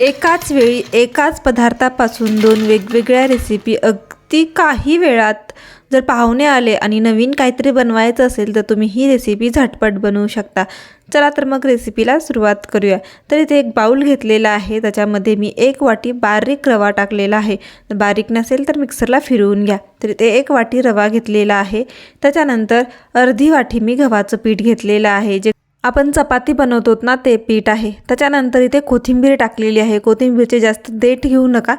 एकाच वेळी एकाच पदार्थापासून दोन वेगवेगळ्या रेसिपी अगदी काही वेळात जर पाहुणे आले आणि नवीन काहीतरी बनवायचं असेल तर तुम्ही ही रेसिपी झटपट बनवू शकता. चला तर मग रेसिपीला सुरुवात करूया. तर इथे एक बाऊल घेतलेला आहे. त्याच्यामध्ये मी एक वाटी बारीक रवा टाकलेला आहे. बारीक नसेल तर मिक्सरला फिरवून घ्या. तर इथे एक वाटी रवा घेतलेला आहे. त्याच्यानंतर अर्धी वाटी मी गव्हाचं पीठ घेतलेलं आहे. जे आपण चपाती बनवतो ना ते पीठ आहे. त्याच्यानंतर इथे कोथिंबीर टाकलेली आहे. कोथिंबीरचे जास्त देठ घेऊ नका.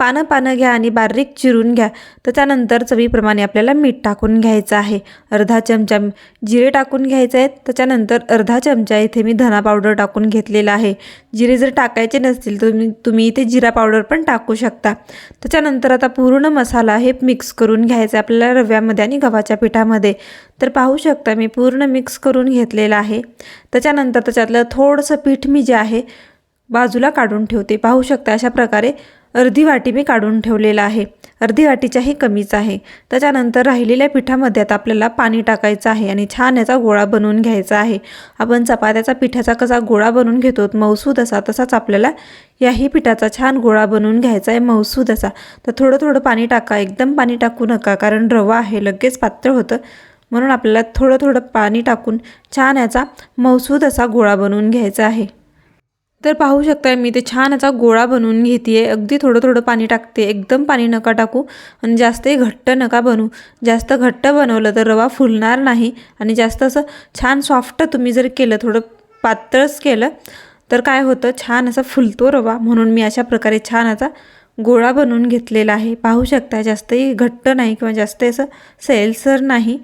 पानं पानं घ्या आणि बारीक चिरून घ्या. त्याच्यानंतर चवीप्रमाणे आपल्याला मीठ टाकून घ्यायचं आहे. अर्धा चमचा जिरे टाकून घ्यायचे आहेत. त्याच्यानंतर अर्धा चमचा इथे मी धना पावडर टाकून घेतलेला आहे. जिरे जर टाकायचे नसतील तर तुम्ही तुम्ही इथे जिरा पावडर पण टाकू शकता. त्याच्यानंतर आता पूर्ण मसाला हे मिक्स करून घ्यायचा आपल्याला रव्यामध्ये आणि गव्हाच्या पिठामध्ये. तर पाहू शकता मी पूर्ण मिक्स करून घेतलेलं आहे. त्याच्यानंतर त्याच्यातलं थोडंसं पीठ मी जे आहे बाजूला काढून ठेवते. पाहू शकता अशा प्रकारे अर्धी वाटी मी काढून ठेवलेलं आहे. अर्धी वाटीच्याही कमीच आहे. त्याच्यानंतर राहिलेल्या पिठामध्ये आता आपल्याला पाणी टाकायचं आहे आणि छान याचा गोळा बनवून घ्यायचा आहे. आपण चपात्याचा पिठाचा कसा गोळा बनवून घेतो मौसूद असा तसाच आपल्याला याही पिठाचा छान गोळा बनवून घ्यायचा आहे मौसूद असा तर थोडं थोडं पाणी टाका एकदम पाणी टाकू नका कारण रवा आहे लगेच पातळ होतं. म्हणून आपल्याला थोडं थोडं पाणी टाकून छान याचा मौसूद असा गोळा बनवून घ्यायचा आहे. तर पाहू शकताय मी ते छान असा गोळा बनवून घेते आहे अगदी थोडं थोडं पाणी टाकते. एकदम पाणी नका टाकू आणि जास्तही घट्ट नका बनवू. जास्त घट्ट बनवलं तर रवा फुलणार नाही आणि जास्त असं छान सॉफ्ट तुम्ही जर केलं थोडं पातळच केलं तर काय होतं? छान असा फुलतो रवा. म्हणून मी अशा प्रकारे छान असा गोळा बनवून घेतलेला आहे. पाहू शकता जास्तही घट्ट नाही किंवा जास्त असं सैलसर नाही.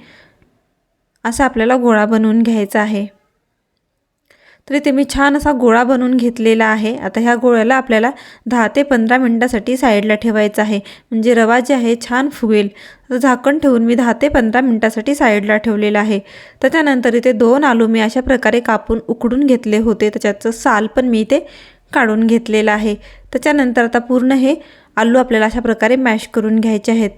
असा आपल्याला गोळा बनवून घ्यायचा आहे. तर इथे मी छान असा गोळा बनवून घेतलेला आहे. आता ह्या गोळ्याला आपल्याला दहा ते पंधरा मिनटासाठी साईडला ठेवायचं आहे. म्हणजे रवा जे आहे छान फुगेल. तर झाकण ठेवून मी दहा ते पंधरा मिनटासाठी साईडला ठेवलेलं आहे. त्याच्यानंतर इथे दोन आलू मी अशा प्रकारे कापून उकडून घेतले होते. त्याच्याचं साल पण मी इथे काढून घेतलेलं आहे. त्याच्यानंतर आता पूर्ण हे आलू आपल्याला अशा प्रकारे मॅश करून घ्यायचे आहेत.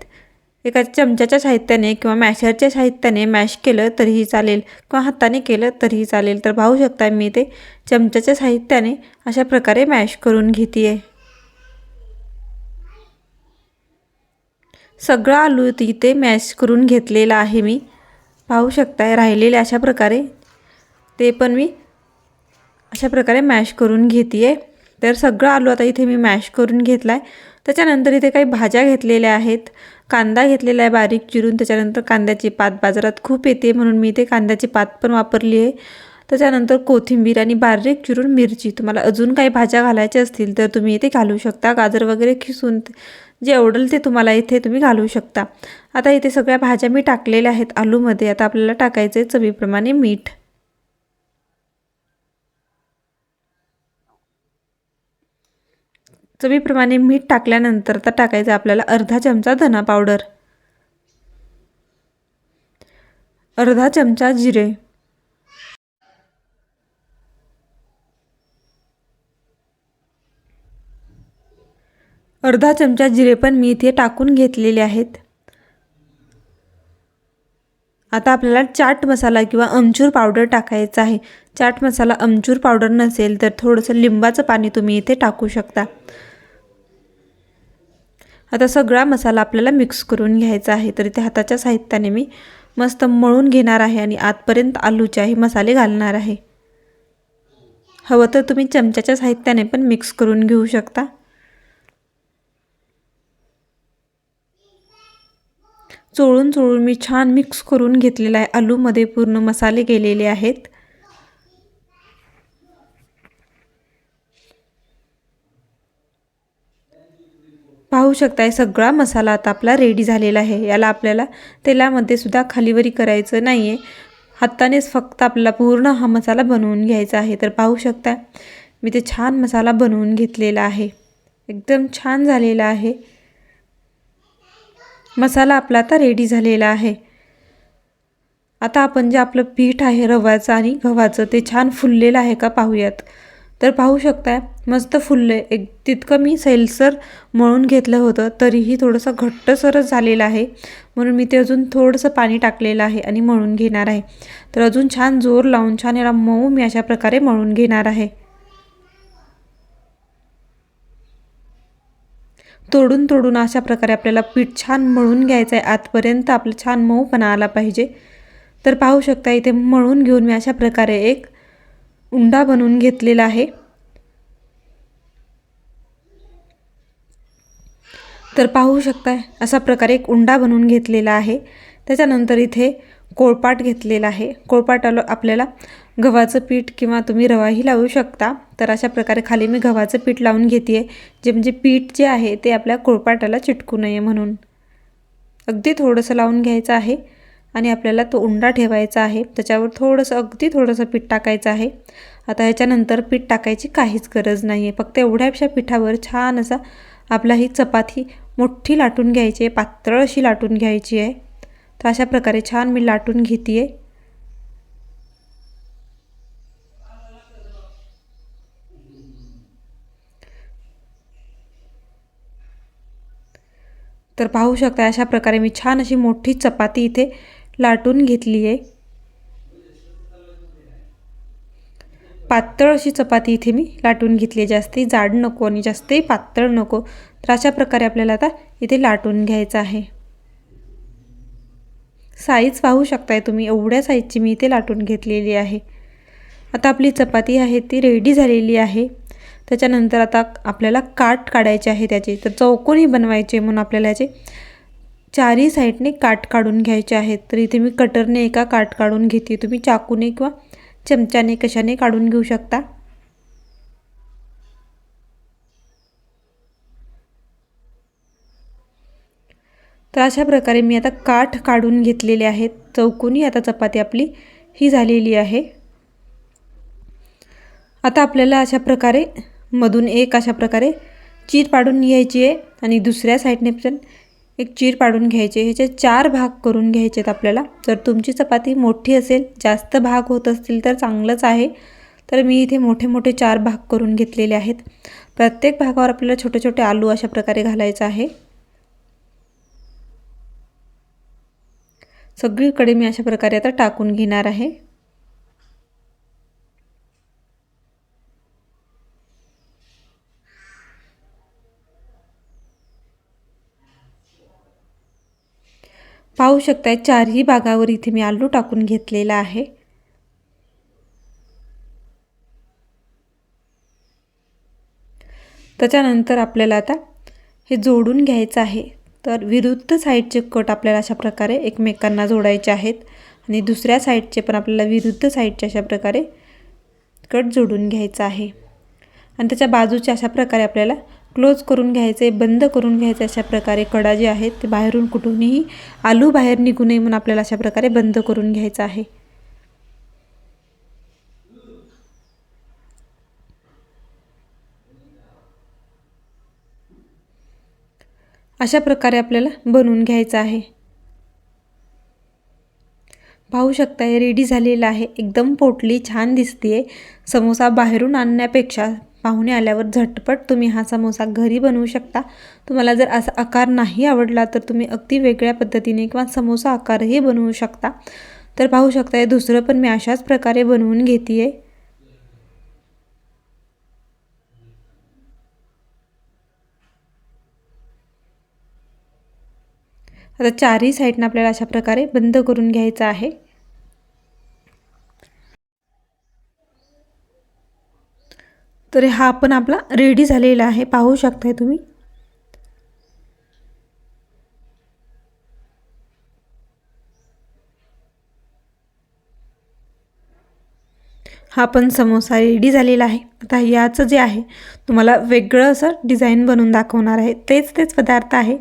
एका चमच्याच्या साहित्याने किंवा मॅशरच्या साहित्याने मॅश केलं तरीही चालेल किंवा हाताने केलं तरीही चालेल. तर पाहू शकता मी ते चमच्याच्या साहित्याने अशा प्रकारे मॅश करून घेते आहे सगळं आलू तिथे मॅश करून घेतलेला आहे मी. पाहू शकताय राहिलेले अशा प्रकारे. ते पण मी अशा प्रकारे मॅश करून घेते आहे तर सगळं आलू आता इथे मी मॅश करून घेतला आहे त्याच्यानंतर इथे काही भाज्या घेतलेल्या आहेत. कांदा घेतलेला आहे बारीक चिरून त्याच्यानंतर कांद्याची पात बाजारात खूप येते म्हणून मी ते कांद्याची पात पण वापरली आहे. त्याच्यानंतर कोथिंबीर आणि बारीक चिरून मिरची. तुम्हाला अजून काही भाज्या घालायच्या असतील तर तुम्ही इथे घालू शकता. गाजर वगैरे खिसून जे आवडेल ते तुम्हाला इथे तुम्ही घालू शकता. आता इथे सगळ्या भाज्या मी टाकलेल्या आहेत आलूमध्ये. आता आपल्याला टाकायचं आहे चवीप्रमाणे मीठ. चवीप्रमाणे मीठ टाकल्यानंतर तर टाकायचं आपल्याला अर्धा चमचा धना पावडर. अर्धा चमचा जिरे. अर्धा चमचा जिरे पण मी इथे टाकून घेतलेले आहेत. आता आपल्याला चाट मसाला किंवा अमचूर पावडर टाकायचा आहे. चाट मसाला अमचूर पावडर नसेल तर थोडंसं लिंबाचं पाणी तुम्ही इथे टाकू शकता. आता सगळा मसाला आपल्याला मिक्स करून घ्यायचा आहे. तर इथे हाताच्या साहित्याने मी मस्त मळून घेणार आहे आणि आतपर्यंत हे मसाले घालणार आहे. हवं तर तुम्ही चमच्याच्या साहित्याने पण मिक्स करून घेऊ शकता. चोळून चोळून मी छान मिक्स करून घेतलेला आहे. आलूमध्ये पूर्ण मसाले गेलेले आहेत. पाहू शकताय सगळा मसाला आता आपला रेडी झालेला आहे. याला आपल्याला तेलामध्ये सुद्धा खालीवरी करायचं नाही आहे हातानेच फक्त आपल्याला पूर्ण हा मसाला बनवून घ्यायचा आहे. तर पाहू शकता मी ते छान मसाला बनवून घेतलेला आहे. एकदम छान झालेला आहे. मसाला आपला आता रेडी झालेला आहे. आता आपण जे आपलं पीठ आहे रव्याचं आणि गव्हाचं ते छान फुललेलं आहे का पाहूयात. तर पाहू शकताय मस्त फुललं आहे एक तितकं मी सैलसर मळून घेतलं होतं तरीही थोडंसं घट्टसरच झालेलं आहे. म्हणून मी ते अजून थोडंसं पाणी टाकलेलं आहे आणि मळून घेणार आहे. तर अजून छान जोर लावून छान याला मऊ मी अशा प्रकारे मळून घेणार आहे. तोडून तोडून अशा प्रकारे आपल्याला पीठ छान मळून घ्यायचं आहे आतपर्यंत आपलं छान मऊपणा आला पाहिजे. तर पाहू शकता इथे मळून घेऊन मी अशा प्रकारे एक उंडा बनवून घेतलेला आहे. तर पाहू शकताय अशा प्रकारे एक उंडा बनवून घेतलेला आहे. त्याच्यानंतर इथे कोळपाट घेतलेला आहे. कोळपाटाला आपल्याला गव्हाचं पीठ किंवा तुम्ही रवाही लावू शकता. तर अशा प्रकारे खाली मी गव्हाचं पीठ लावून घेते आहे जे म्हणजे पीठ जे आहे ते आपल्या कोळपाटाला चिटकू नये म्हणून. अगदी थोडंसं लावून घ्यायचं आहे. आणि आपल्याला तो उंडा ठेवायचा आहे. त्याच्यावर थोडंसं अगदी थोडंसं पीठ टाकायचं आहे. आता ह्याच्यानंतर पीठ टाकायची काहीच गरज नाही आहे फक्त एवढ्याशा पिठावर छान असा आपला ही चपाती मोठी लाटून घ्यायची आहे. पातळ अशी लाटून घ्यायची आहे. तर अशा प्रकारे छान मी लाटून घेते आहे तर पाहू शकता अशा प्रकारे मी छान अशी मोठी चपाती इथे लाटून घेतली आहे पातळ अशी चपाती इथे मी लाटून घेतली आहे जास्तही जाड नको आणि जास्तही पातळ नको. तर अशा प्रकारे आपल्याला आता इथे लाटून घ्यायचं आहे. साईज पाहू शकताय तुम्ही. एवढ्या साईजची मी इथे लाटून घेतलेली आहे. आता आपली चपाती आहे ती रेडी झालेली आहे. त्याच्यानंतर आता आपल्याला काट काढायचे आहे त्याचे. तर चौकोनी बनवायचे म्हणून आपल्याला याचे चारही साईडने काट काढून घ्यायचे आहेत. तर इथे मी कटरने एका काट काढून घेते तुम्ही चाकूने किंवा चमच्याने कशाने काढून घेऊ शकता? तर अशा प्रकारे मी आता काठ काढून घेतलेले आहेत. चौकोनी आता चपाती आपली ही झालेली आहे. आता आपल्याला अशा प्रकारे मधून एक अशा प्रकारे चीर पाडून घ्यायची आहे आणि दुसऱ्या साईडने पण एक चीर पाडून घ्यायचे. ह्याचे चार भाग करून घ्यायचे आहेत आपल्याला. जर तुमची चपाती मोठी असेल जास्त भाग होत असतील तर चांगलंच आहे. तर मी इथे मोठे मोठे चार भाग करून घेतलेले आहेत. प्रत्येक भागावर आपल्याला छोटे छोटे आलू अशा प्रकारे घालायचं आहे. सगळीकडे मी अशा प्रकारे आता टाकून घेणार आहे. पाहू शकताय चारही भागावर इथे मी आलू टाकून घेतलेला आहे. त्याच्यानंतर आपल्याला आता हे जोडून घ्यायचं आहे. तर विरुद्ध साईडचे कट आपल्याला अशा प्रकारे एकमेकांना जोडायचे आहेत आणि दुसऱ्या साईडचे पण आपल्याला विरुद्ध साईडचे अशा प्रकारे कट जोडून घ्यायचं आहे. आणि त्याच्या बाजूच्या अशा प्रकारे आपल्याला क्लोज करून घ्यायचे बंद करून घ्यायचे अशा प्रकारे कडा जे आहेत. ते बाहेरून कुठूनही आलू बाहेर निघू नये म्हणून आपल्याला अशा प्रकारे बंद करून घ्यायचं आहे. अशा प्रकारे आपल्याला बनवून घ्यायचं आहे. पाहू शकता हे रेडी झालेलं आहे. एकदम पोटली छान दिसते समोसा बाहेरून आणण्यापेक्षा पाहुणे आल्यावर झटपट तुम्ही हा समोसा घरी बनवू शकता. तुम्हाला जर असा आकार नाही आवडला तर तुम्ही अगदी वेगळ्या पद्धतीने किंवा समोसा आकारही बनवू शकता. तर पाहू शकता हे दुसरं पण मी अशाच प्रकारे बनवून घेते आहे आता चारही साईडनं आपल्याला अशा प्रकारे बंद करून घ्यायचं आहे. तर हा पण आपला रेडी झालेला आहे. पाहू शकताय तुम्ही. हा पण समोसा रेडी झालेला आहे. आता याचं जे आहे तुम्हाला वेगळं असं डिझाईन बनवून दाखवणार आहे. तेच तेच पदार्थ आहे.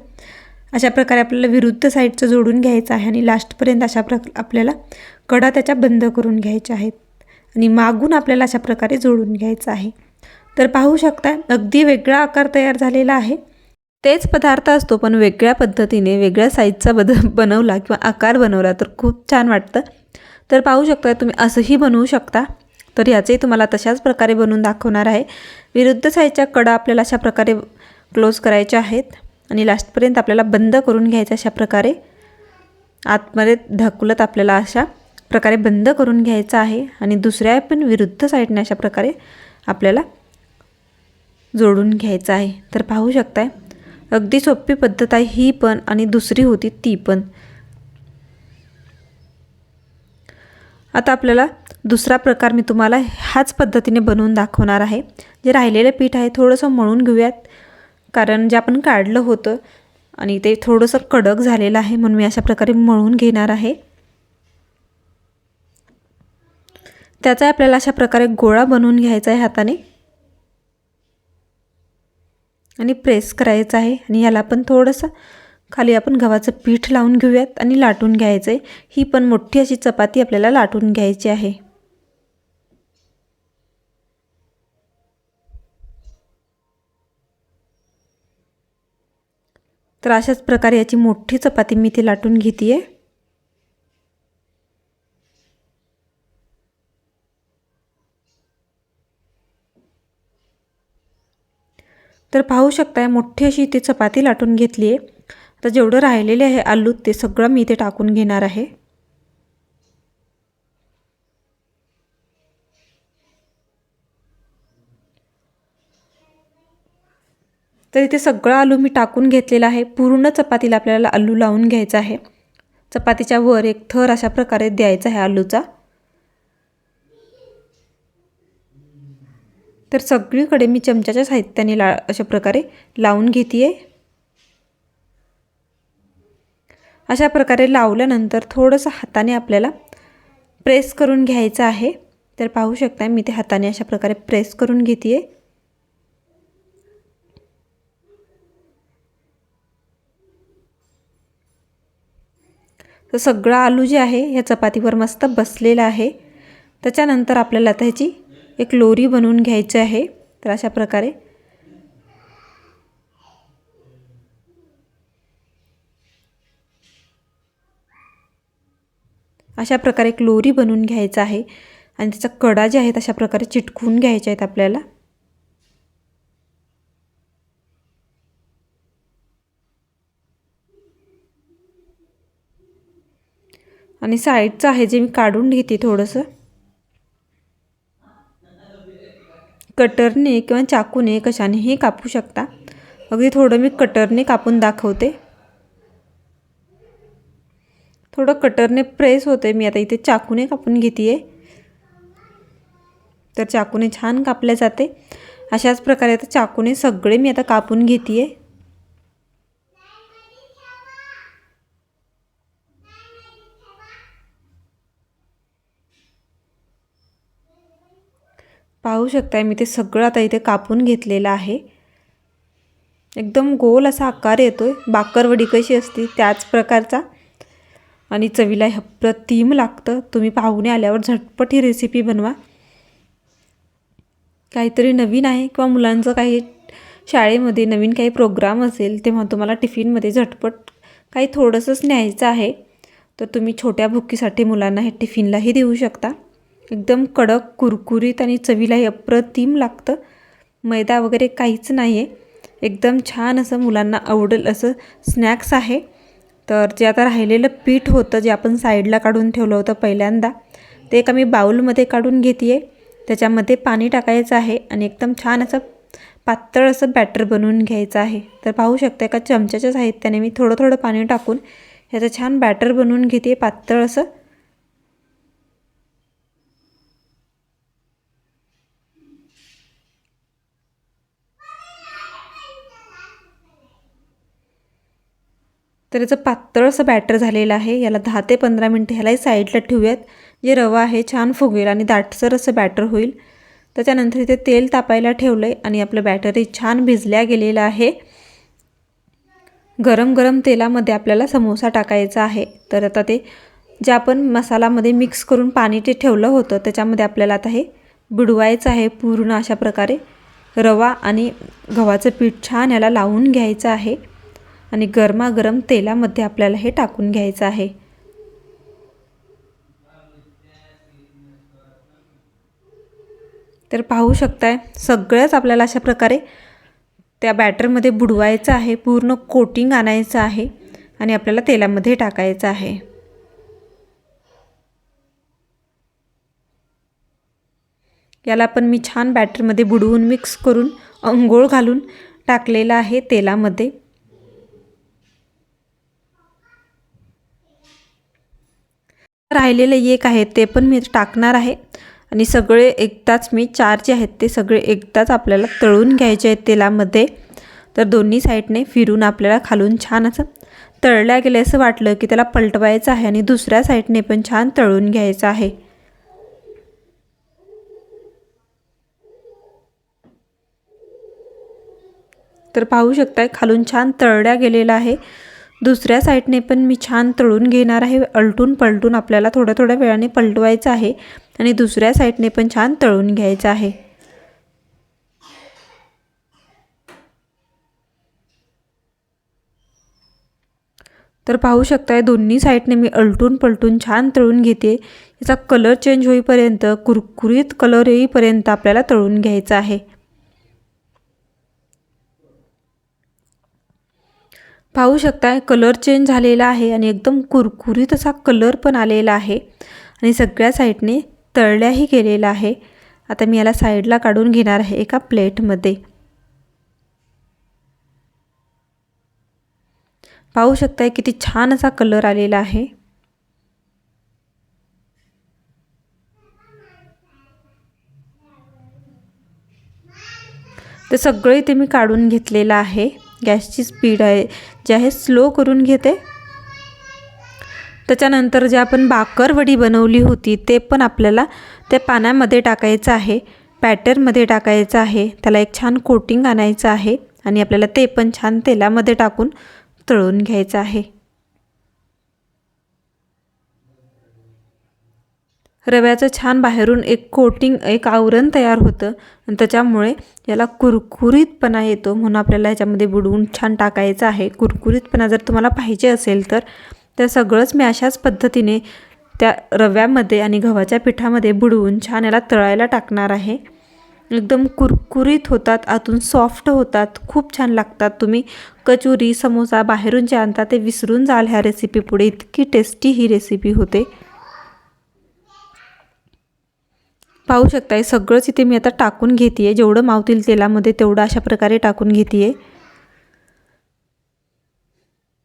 अशा प्रकारे आपल्याला विरुद्ध साईडचं जोडून घ्यायचं आहे आणि लास्टपर्यंत अशा प्र आपल्याला कडा त्याच्या बंद करून घ्यायच्या आहेत. आणि मागून आपल्याला अशा प्रकारे जोडून घ्यायचं आहे. तर पाहू शकता अगदी वेगळा आकार तयार झालेला आहे. तेच पदार्थ असतो पण वेगळ्या पद्धतीने वेगळ्या साईजचा बद बनवला किंवा आकार बनवला तर खूप छान वाटतं. तर पाहू शकता तुम्ही असंही बनवू शकता. तर याचंही तुम्हाला तशाच प्रकारे बनवून दाखवणार आहे. विरुद्ध साईजच्या कडा आपल्याला अशा प्रकारे क्लोज करायच्या आहेत. आणि लास्टपर्यंत आपल्याला बंद करून घ्यायचं अशा प्रकारे. आतमध्ये ढकलत आपल्याला अशा प्रकारे बंद करून घ्यायचं आहे. आणि दुसऱ्या पण विरुद्ध साईडने अशा प्रकारे आपल्याला जोडून घ्यायचं आहे. तर पाहू शकताय अगदी सोपी पद्धत आहे ही पण आणि दुसरी होती ती पण. आता आपल्याला दुसरा प्रकार मी तुम्हाला ह्याच पद्धतीने बनवून दाखवणार आहे. जे राहिलेलं पीठ आहे थोडंसं मळून घेऊयात. कारण जे आपण काढलं होतं आणि ते थोडंसं कडक झालेलं आहे म्हणून मी अशा प्रकारे मळून घेणार आहे. त्याचा आपल्याला अशा प्रकारे गोळा बनवून घ्यायचा आहे हाताने. आणि प्रेस करायचं आहे आणि याला पण थोडंसं खाली आपण गव्हाचं पीठ लावून घेऊयात आणि लाटून घ्यायचं आहे ही पण मोठी अशी चपाती आपल्याला लाटून घ्यायची आहे. तर अशाच प्रकारे याची मोठी चपाती मी ती लाटून घेते आहे तर पाहू शकताय मोठी अशी इथे चपाती लाटून घेतली आहे. आता जेवढं राहिलेले आहे आलू ते सगळं मी इथे टाकून घेणार आहे. तर इथे सगळं आलू मी टाकून घेतलेला आहे. पूर्ण चपातीला आपल्याला आलू लावून घ्यायचा आहे. चपातीच्या वर एक थर अशा प्रकारे द्यायचा आहे आलूचा. तर सगळीकडे मी चमच्याच्या साहित्याने ला अशा प्रकारे लावून घेते आहे अशा प्रकारे लावल्यानंतर थोडंसं हाताने आपल्याला प्रेस करून घ्यायचं आहे. तर पाहू शकता मी ते हाताने अशा प्रकारे प्रेस करून घेते आहे तर सगळं आलू जे आहे ह्या चपातीवर मस्त बसलेलं आहे. त्याच्यानंतर आपल्याला आता ह्याची एक लोरी बनवून घ्यायची आहे. तर अशा प्रकारे. अशा प्रकारे एक लोरी बनवून घ्यायचं आहे. आणि त्याचा कडा जे आहेत अशा प्रकारे चिटकून घ्यायच्या आहेत आपल्याला. आणि साईडचं आहे जे मी काढून घेते थोडंसं. कटरने किंवा चाकूने कशानेही कापू शकता. अगदी थोडं मी कटरने कापून दाखवते. थोडं कटरने प्रेस होते मी आता इथे चाकूने कापून घेते आहे तर चाकूने छान कापले जाते. अशाच प्रकारे आता चाकूने सगळे मी आता कापून घेते आहे पाहू शकताय मी ते सगळं आता इथे कापून घेतलेलं आहे. एकदम गोल असा आकार येतो आहे बाकरवडी कशी असते त्याच प्रकारचा. आणि चवीला अप्रतिम लागतं. तुम्ही पाहुणे आल्यावर झटपट ही रेसिपी बनवा. काहीतरी नवीन आहे किंवा मुलांचं काही शाळेमध्ये नवीन काही प्रोग्राम असेल तेव्हा तुम्हाला टिफिनमध्ये झटपट काही थोडंसंच न्यायचं आहे. तर तुम्ही छोट्या भुकीसाठी मुलांना हे टिफिनलाही देऊ शकता. एकदम कडक कुरकुरीत आणि चवीलाही अप्रतिम लागतं. मैदा वगैरे काहीच नाही आहे एकदम छान असं मुलांना आवडेल असं स्नॅक्स आहे. तर जे आता राहिलेलं पीठ होतं जे आपण साईडला काढून ठेवलं होतं पहिल्यांदा ते एका मी बाऊलमध्ये काढून घेते आहे त्याच्यामध्ये पाणी टाकायचं आहे आणि एकदम छान असं पातळ असं बॅटर बनवून घ्यायचं आहे. तर पाहू शकता एका चमच्याच्या साहित्याने मी थोडं थोडं पाणी टाकून ह्याचं छान बॅटर बनवून घेते पातळ असं. तर याचं पातळ असं बॅटर झालेलं आहे. याला दहा ते पंधरा मिनटं ह्यालाही साईडला ठेवूयात. जे रवा आहे छान फुगेल आणि दाटसर असं बॅटर होईल. त्याच्यानंतर इथे तेल तापायला ठेवलं आहे आणि आपलं बॅटरही छान भिजल्या गेलेलं आहे. गरम गरम तेलामध्ये आपल्याला समोसा टाकायचा आहे. तर आता ते जे आपण मसालामध्ये मिक्स करून पाणी ते ठेवलं होतं त्याच्यामध्ये आपल्याला आता हे बुडवायचं आहे पूर्ण अशा प्रकारे. रवा आणि गव्हाचं पीठ छान याला लावून घ्यायचं आहे. आणि गरमागरम तेलामध्ये आपल्याला हे टाकून घ्यायचं आहे. तर पाहू शकताय सगळ्याच आपल्याला अशा प्रकारे त्या बॅटरमध्ये बुडवायचं आहे पूर्ण कोटिंग आणायचं आहे आणि आपल्याला तेलामध्ये टाकायचं आहे. याला पण मी छान बॅटरमध्ये बुडवून मिक्स करून अंघोळ घालून टाकलेलं आहे तेलामध्ये. राहिलेलं एक आहे ते पण मी टाकणार आहे. आणि सगळे एकदाच मी चार जे आहेत ते सगळे एकदाच आपल्याला तळून घ्यायचे आहेत तेलामध्ये. तर दोन्ही साईडने फिरून आपल्याला खालून छान असं तळल्या गेले असं वाटलं की त्याला पलटवायचं आहे आणि दुसऱ्या साईडने पण छान तळून घ्यायचं आहे. तर पाहू शकताय खालून छान तळल्या गेलेला आहे. दुसऱ्या साईडने पण मी छान तळून घेणार आहे. अलटून पलटून आपल्याला थोड्या थोड्या वेळाने पलटवायचं आहे आणि दुसऱ्या साईडने पण छान तळून घ्यायचं आहे. तर पाहू शकताय दोन्ही साईडने मी अलटून पलटून छान तळून घेते. याचा कलर चेंज होईपर्यंत कुरकुरीत कलर येईपर्यंत आपल्याला तळून घ्यायचा आहे. पाहू शकताय कलर चेंज झालेला आहे आणि एकदम कुरकुरीत असा कलर पण आलेला आहे. आणि सगळ्या साईडने तळल्याही गेलेला आहे. आता मी याला साईडला काढून घेणार आहे एका प्लेटमध्ये पाहू शकताय किती छान असा कलर आलेला आहे. तर सगळं इथे मी काढून घेतलेलं आहे. गॅसची स्पीड आहे. जे आहे स्लो करून घेते. त्याच्यानंतर जे आपण बाकरवडी बनवली होती ते पण आपल्याला त्या पाण्यामध्ये टाकायचं आहे. पॅटरमध्ये टाकायचं आहे. त्याला एक छान कोटिंग आणायचं आहे. आणि आपल्याला ते पण छान तेलामध्ये टाकून तळून घ्यायचं आहे. रव्याचं छान बाहेरून एक कोटिंग एक आवरण तयार होतं. आणि त्याच्यामुळे याला कुरकुरीतपणा येतो. म्हणून आपल्याला ह्याच्यामध्ये बुडवून छान टाकायचं आहे. कुरकुरीतपणा जर तुम्हाला पाहिजे असेल तर तर सगळंच मी अशाच पद्धतीने त्या रव्यामध्ये आणि गव्हाच्या पिठामध्ये बुडवून छान याला तळायला टाकणार आहे. एकदम कुरकुरीत होतात आतून सॉफ्ट होतात खूप छान लागतात तुम्ही. कचोरी समोसा बाहेरून जे आणता ते विसरून जाल ह्या रेसिपीपुढे इतकी टेस्टी ही रेसिपी होते. पाहू शकताय सगळंच इथे मी आता टाकून घेते आहे जेवढं मावतील तेलामध्ये तेवढं अशा प्रकारे टाकून घेते आहे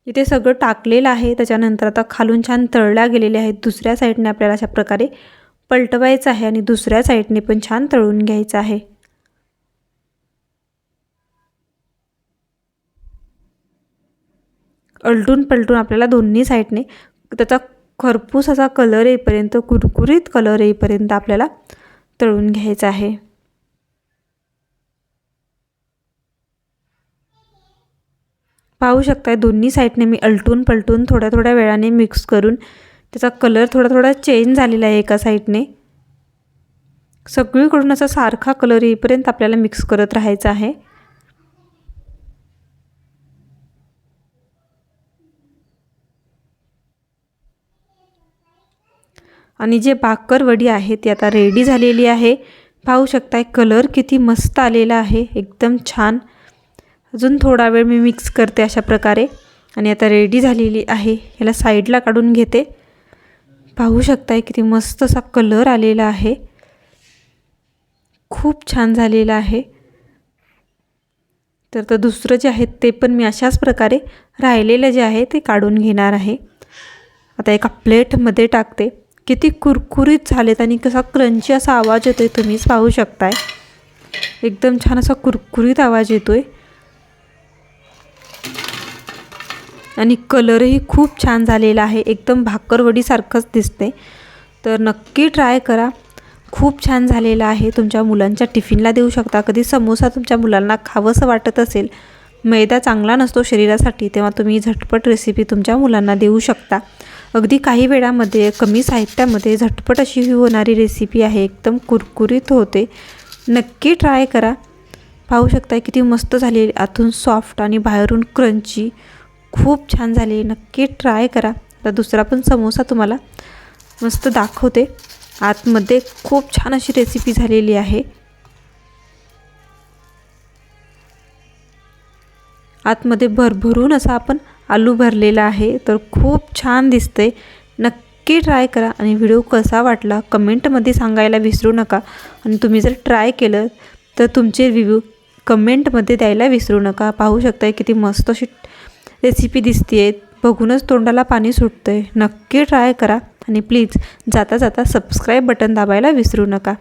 इथे सगळं टाकलेलं आहे. त्याच्यानंतर आता खालून छान तळल्या गेलेले आहेत. दुसऱ्या साईडने आपल्याला अशा प्रकारे पलटवायचं आहे आणि दुसऱ्या साईडने पण छान तळून घ्यायचं आहे. अलटून पलटून आपल्याला दोन्ही साईडने त्याचा खरपूस असा कलर येईपर्यंत कुरकुरीत कलर येईपर्यंत आपल्याला तळून घ्यायचं आहे. पाहू शकताय दोन्ही साईडने मी अलटून पलटून थोड्या थोड्या वेळाने मिक्स करून त्याचा कलर थोडा थोडा चेंज झालेला आहे एका साईडने. सगळीकडून असा सारखा कलर येईपर्यंत आपल्याला मिक्स करत राहायचं आहे. आणि जे वडी आहे ती आता रेडी झालेली आहे. पाहू शकताय कलर किती मस्त आलेला आहे एकदम छान. अजून थोडा वेळ मी मिक्स करते अशा प्रकारे. आणि आता रेडी झालेली आहे ह्याला साईडला काढून घेते. पाहू शकताय किती मस्त असा कलर आलेला आहे. खूप छान झालेला आहे. तर तर दुसरं जे आहे ते पण मी अशाच प्रकारे राहिलेलं जे आहे ते काढून घेणार आहे. आता एका प्लेटमध्ये टाकते. किती कुरकुरीत झालेत आणि कसा क्रंची असा आवाज येतो आहे तुम्हीच पाहू शकताय. एकदम छान असा कुरकुरीत आवाज येतो आहे आणि कलरही खूप छान झालेला आहे. एकदम भाकरवडीसारखंच दिसते तर नक्की ट्राय करा. खूप छान झालेला आहे. तुमच्या मुलांच्या टिफिनला देऊ शकता. कधी समोसा तुमच्या मुलांना खावंसं वाटत असेल मैदा चांगला नसतो शरीरासाठी तेव्हा तुम्ही झटपट रेसिपी तुमच्या मुलांना देऊ शकता. अगदी काही वेळामध्ये कमी साहित्यामध्ये झटपट अशी ही होणारी रेसिपी आहे एकदम कुरकुरीत होते. नक्की ट्राय करा. पाहू शकता किती मस्त झाली आतून सॉफ्ट आणि बाहेरून क्रंची खूप छान झाली नक्की ट्राय करा. आता दुसरा पण समोसा तुम्हाला मस्त दाखवते. आतमध्ये खूप छान अशी रेसिपी झालेली आहे. आतमध्ये भरभरून असा आपण आलू भरलेला आहे तर खूप छान दिसते नक्की ट्राय करा आणि व्हिडिओ कसा वाटला कमेंटमध्ये सांगायला विसरू नका. आणि तुम्ही जर ट्राय केलं तर तुमचे रिव्ह्यू कमेंटमध्ये द्यायला विसरू नका. पाहू शकताय किती मस्त अशी रेसिपी दिसते बघूनच तोंडाला पाणी सुटतं आहे नक्की ट्राय करा आणि प्लीज जाता जाता सबस्क्राईब बटन दाबायला विसरू नका.